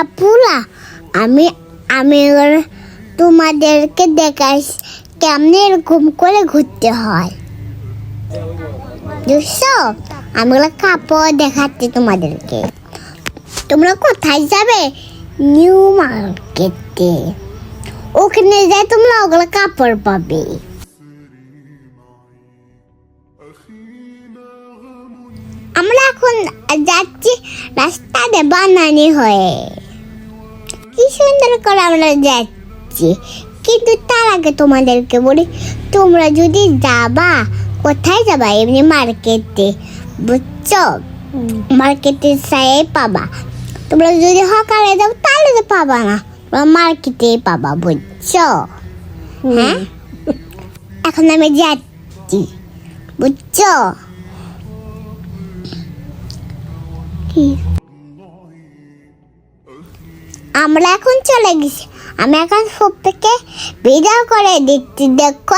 আপুরা, আমি আমি তোমাদেরকে দেখাই কেমনে এরকম করে ঘুরতে হয়। আমি কাপড় দেখাচ্ছি তোমাদেরকে। তোমরা কোথায় যাবে? নিউ মার্কেটে। ওখানে যাই তোমরা ওগুলো কাপড় পাবে। আমরা এখন যাচ্ছি রাস্তাতে বানানি হয়ে। কি সুন্দর করে আমরা যাচ্ছি। কিন্তু তার আগে তোমাদেরকে বলি তোমরা যদি যাবা কোথায় যাবা? এমনি মার্কেটে বুঝছ? মার্কেটে সাই পাবা। তোমরা যদি সকালে যাও তাহলে তো পাবা না। তোমরা মার্কেটে পাবা বুঝছ? হ্যাঁ? এখন আমি যাচ্ছি বুঝছ? কি? আমরা এখন চলে গেছি। আমি এখন ফুপিকে ভিডিও করে দিচ্ছি। দেখো,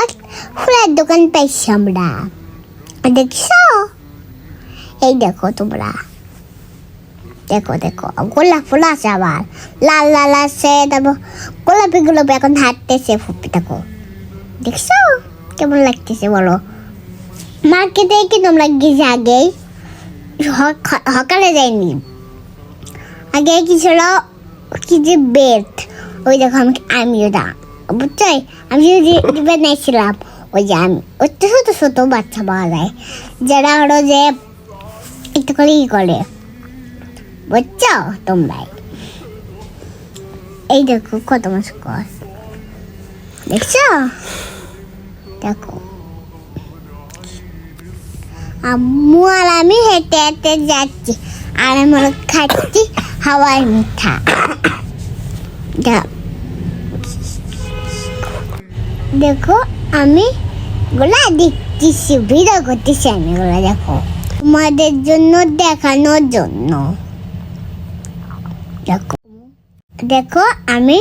ফুলের দোকান পাইছি আমরা। দেখছ? এই দেখো তোমরা। দেখো দেখো। গোলাপ ফুল আছে আবার। লাল লাল আছে। তারপর গোলাপি গোলাপি এখন হাঁটতেছে ফুপি দেখো। দেখছ? কেমন লাগতেছে বলো? মার্কেটে কি তোমরা গেছে আগেই? সক- সকালে যাইনি। আগে কি ছিল? কি যে বেড ওই দেখো আমি আমিও দাম বুঝছ আমি যে বেড নিয়েছিলাম ওই যে আমি ওই তো ছোটো ছোটো বাচ্চা পাওয়া যায়। যারা হলো যে একটু করে ই করে। বুঝছ তোমরাই এই দেখো কত মাস কর দেখছ? দেখো। আম্মু আর আমি হেঁটে হেঁটে যাচ্ছি। আর আমি খাচ্ছি হাওয়াই মিঠা। দেখো, আমি গোলা দেখতেছি ভিডিও করতেছি আমি গোলা দেখো। তোমাদের জন্য, দেখানোর জন্য। দেখো। দেখো, আমি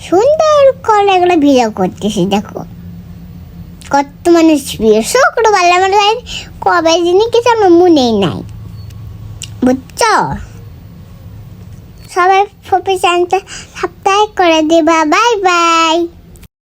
সুন্দর করে এগুলো ভিডিও করতেছি, দেখো। কত মানুষ বিয়ে শুক্রবার আমার লাইন কবে দিনই কিছু আমার মনেই নাই। বুঝছ? সবাই ফপি চ্যানেলটা সাবস্ক্রাইব করে দিবা বাই বাই।